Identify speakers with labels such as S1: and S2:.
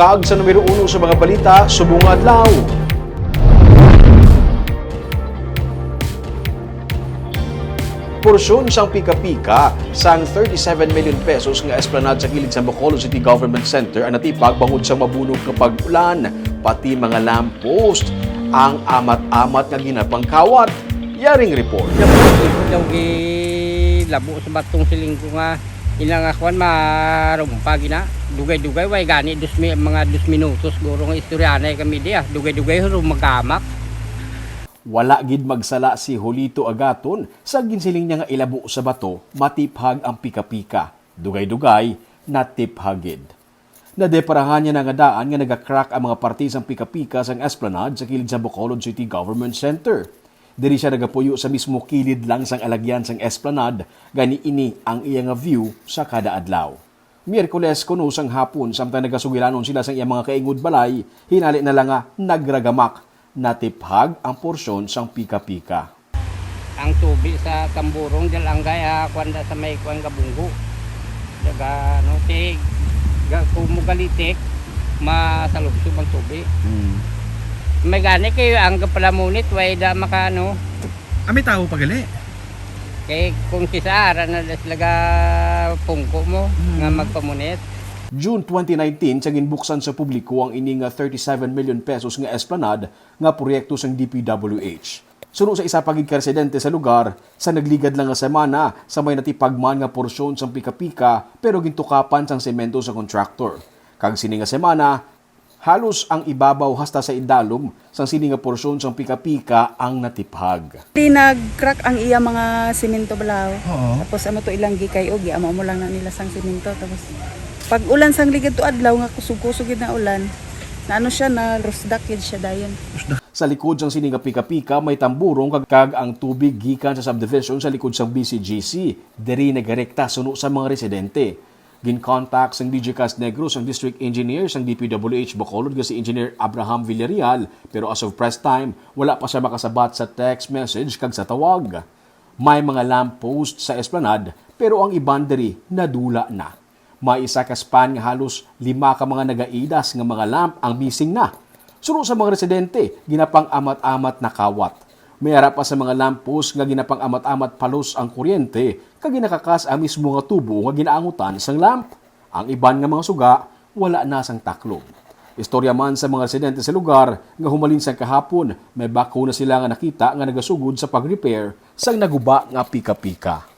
S1: Kag sa numero uno sa mga balita, subong adlaw. Porsyon sang pika-pika sang 37 million pesos nga esplanade sa gilid sa Bacolod City Government Center ang natipag bangod sa mabunog kapag ulan, pati mga lamppost ang amat-amat nga ginapang kawat. Yaring report.
S2: Gi labo sa batong siling nga ilang akuan marumpa gina dugay-dugay way gani dus mga dus minutos guro nga istoryanay kami dia dugay-dugay huro magamak
S1: Wala gid magsala si Julito Agaton sa ginsiling niya nga ilabo sa bato, matiphag ang pika-pika. Dugay-dugay, natiphagid. Nadeparahan niya na nga daan nga nagakrak ang mga partisang pika-pika sa esplanade sa kilid sa Bacolod City Government Center. Diri siya nagapuyo sa mismo kilid lang sang alagyan sang esplanade, gani ini ang iya nga view sa kada adlaw. Miyerkules kuno sang hapon samtang nagasugilanon sila sang iyang mga kaingod balay, hinali na lang nga nagragamak natiphag ang porsyon sang pika-pika.
S2: ang tubig sa tamburong dalanggay ah, kuan da sa may kuan gabunggo daga no tig ga kumugalitik masalubsob ang tubig may gani kayo ang kapalamunit way da makano
S3: Ah, may tao pagali.
S2: kay kung si Sara na laga pungko mo nga magpamunit
S1: June 2019, sa ginbuksan sa publiko ang ini nga 37 million pesos nga esplanade nga proyekto sang DPWH. Suno sa isa pagig residente sa lugar, sa nagligad lang nga semana sa may natipagman nga porsyon sang pika-pika pero gintukapan sang semento sa contractor. Kag sini nga semana, halos ang ibabaw hasta sa idalom sang sini nga porsyon sang pika-pika ang natiphag.
S4: Di nag-crack ang iya mga simento balaw.
S3: Oo.
S4: Tapos ano to ilang gikay og amo mo lang na nila sang simento tapos pag ulan sang ligid to adlaw nga kusog-kusog gid na ulan. Na ano siya na rusdak gid siya dayon.
S1: Sa likod sang sini nga pika-pika may tamburong kag kag ang tubig gikan sa subdivision sa likod sang BCGC. Diri nagarekta suno sa mga residente. Gin-contact sang DJ Cas Negros ang district engineer sang DPWH Bacolod nga si Engineer Abraham Villarreal pero as of press time wala pa siya makasabat sa text message kag sa tawag. May mga lamppost sa esplanade pero ang iban diri nadula na. May isa ka span nga halos lima ka mga nagaidas nga mga lamp ang missing na. Suno sa mga residente, ginapang amat-amat na kawat. May ara pa sa mga lamppost nga ginapang amat-amat palos ang kuryente, kag ginakakas ang mismo nga tubo nga ginaangutan sang lamp. Ang iban nga mga suga, wala na sang taklob. Istorya man sa mga residente sa lugar nga humalin sa kahapon, may bako na sila nga nakita nga nagasugod sa pag-repair sang naguba nga pika-pika.